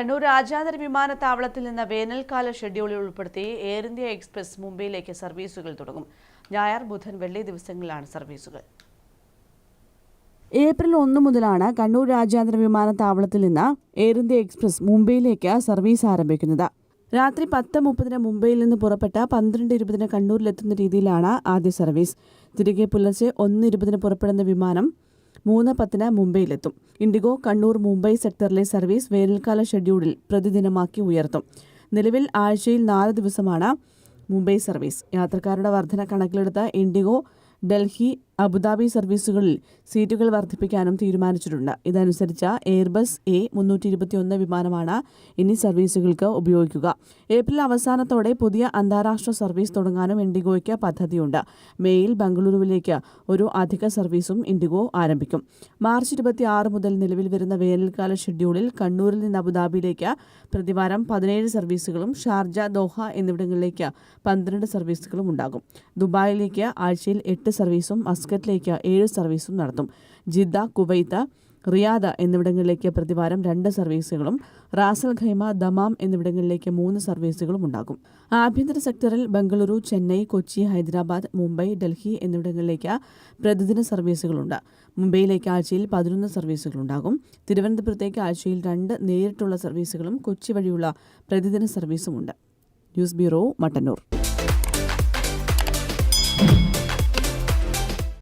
കണ്ണൂർ രാജ്യാന്തര വിമാനത്താവളത്തിൽ നിന്ന് വേനൽക്കാല ഷെഡ്യൂളിൽ ഉൾപ്പെടുത്തി എയർ ഇന്ത്യ എക്സ്പ്രസ് മുംബൈയിലേക്ക് സർവീസുകൾ തുടങ്ങും. ഞായർ ബുധൻ വെള്ളി ദിവസങ്ങളിലാണ് സർവീസുകൾ. ഏപ്രിൽ ഒന്ന് മുതലാണ് കണ്ണൂർ രാജ്യാന്തര വിമാനത്താവളത്തിൽ നിന്ന് എയർ ഇന്ത്യ എക്സ്പ്രസ് മുംബൈയിലേക്ക് സർവീസ് ആരംഭിക്കുന്നത്. രാത്രി പത്ത് മുപ്പതിന് മുംബൈയിൽ നിന്ന് പുറപ്പെട്ട പന്ത്രണ്ട് ഇരുപതിന് കണ്ണൂരിലെത്തുന്ന രീതിയിലാണ് ആദ്യ സർവീസ്. തിരികെ പുലർച്ചെ ഒന്ന് ഇരുപതിന് പുറപ്പെടുന്ന വിമാനം മൂന്ന് പത്തിന് മുംബൈയിലെത്തും. ഇൻഡിഗോ കണ്ണൂർ മുംബൈ സെക്ടറിലെ സർവീസ് വേനൽക്കാല ഷെഡ്യൂളിൽ പ്രതിദിനമാക്കി ഉയർത്തും. നിലവിൽ ആഴ്ചയിൽ നാല് ദിവസമാണ് മുംബൈ സർവീസ്. യാത്രക്കാരുടെ വർധന കണക്കിലെടുത്ത് ഇൻഡിഗോ ഡൽഹി അബുദാബി സർവീസുകളിൽ സീറ്റുകൾ വർദ്ധിപ്പിക്കാനും തീരുമാനിച്ചിട്ടുണ്ട്. ഇതനുസരിച്ച് എയർബസ് എ മുന്നൂറ്റി ഇരുപത്തിയൊന്ന് വിമാനമാണ് ഇനി സർവീസുകൾക്ക് ഉപയോഗിക്കുക. ഏപ്രിൽ അവസാനത്തോടെ പുതിയ അന്താരാഷ്ട്ര സർവീസ് തുടങ്ങാനും ഇൻഡിഗോയ്ക്ക് പദ്ധതിയുണ്ട്. മേയിൽ ബംഗളൂരുവിലേക്ക് ഒരു അധിക സർവീസും ഇൻഡിഗോ ആരംഭിക്കും. മാർച്ച് ഇരുപത്തിയാറ് മുതൽ നിലവിൽ വരുന്ന വേനൽക്കാല ഷെഡ്യൂളിൽ കണ്ണൂരിൽ നിന്ന് അബുദാബിയിലേക്ക് പ്രതിവാരം പതിനേഴ് സർവീസുകളും ഷാർജ ദോഹ എന്നിവിടങ്ങളിലേക്ക് പന്ത്രണ്ട് സർവീസുകളും ഉണ്ടാകും. ദുബായിലേക്ക് ആഴ്ചയിൽ എട്ട് സർവീസും മസ്കറ്റിലേക്ക് ഏഴ് സർവീസും നടത്തും. ജിദ്ദ കുവൈത്ത് റിയാദ എന്നിവിടങ്ങളിലേക്ക് പ്രതിവാരം രണ്ട് സർവീസുകളും റാസൽ ഖൈമ ദമാം എന്നിവിടങ്ങളിലേക്ക് മൂന്ന് സർവീസുകളും ഉണ്ടാകും. ആഭ്യന്തര സെക്ടറിൽ ബംഗളൂരു ചെന്നൈ കൊച്ചി ഹൈദരാബാദ് മുംബൈ ഡൽഹി എന്നിവിടങ്ങളിലേക്ക് പ്രതിദിന സർവീസുകളുണ്ട്. മുംബൈയിലേക്ക് ആഴ്ചയിൽ പതിനൊന്ന് സർവീസുകളുണ്ടാകും. തിരുവനന്തപുരത്തേക്ക് ആഴ്ചയിൽ രണ്ട് നേരിട്ടുള്ള സർവീസുകളും കൊച്ചി വഴിയുള്ള പ്രതിദിന സർവീസുമുണ്ട്. News bureau Mattannur.